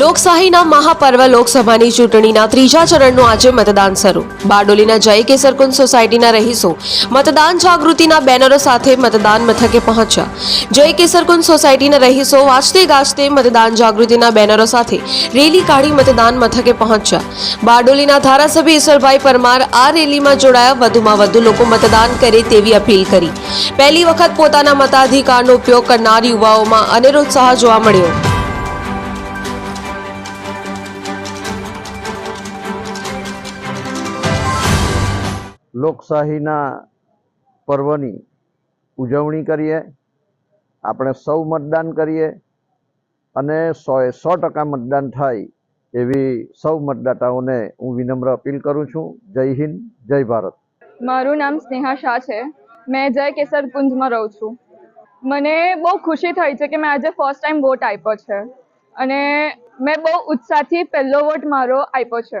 લોકશાહીના મહાપર્વ લોકસભાની ચૂંટણીના ત્રીજા ચરણનું આજે મતદાન શરૂ. બારડોલીના જય કેસરકુંજ સોસાયટીના રહીશો મતદાન જાગૃતિના બેનરો સાથે મતદાન મથકે પહોંચ્યા. જય કેસરકુંજ સોસાયટીના રહીશો વાંચતે ગાજતે મતદાન જાગૃતિના બેનરો સાથે રેલી કાઢી મતદાન મથકે પહોંચ્યા. બારડોલીના ધારાસભ્ય ઈશ્વરભાઈ પરમાર આ રેલીમાં જોડાયા વધુમાં વધુ લોકો મતદાન કરે તેવી અપીલ કરી. પહેલી વખત પોતાના મતાધિકારનો ઉપયોગ કરનાર યુવાઓમાં અનેરો ઉત્સાહ જોવા મળ્યો. લોકશાહીના પર્વની ઉજવણી કરીએ, આપણે સૌ મતદાન કરીએ અને સોએ સો ટકા મતદાન થાય એવી સૌ મતદાતાઓને હું વિનમ્ર અપીલ કરું છું. જય હિન્દ, જય ભારત. મારું નામ સ્નેહા શાહ છે. મેં જય કેસર કુંજમાં રહું છું. મને બહુ ખુશી થઈ છે કે મેં આજે ફર્સ્ટ ટાઈમ વોટ આપ્યો છે. અને મેં બહુ ઉત્સાહથી પહેલો વોટ મારો આપ્યો છે.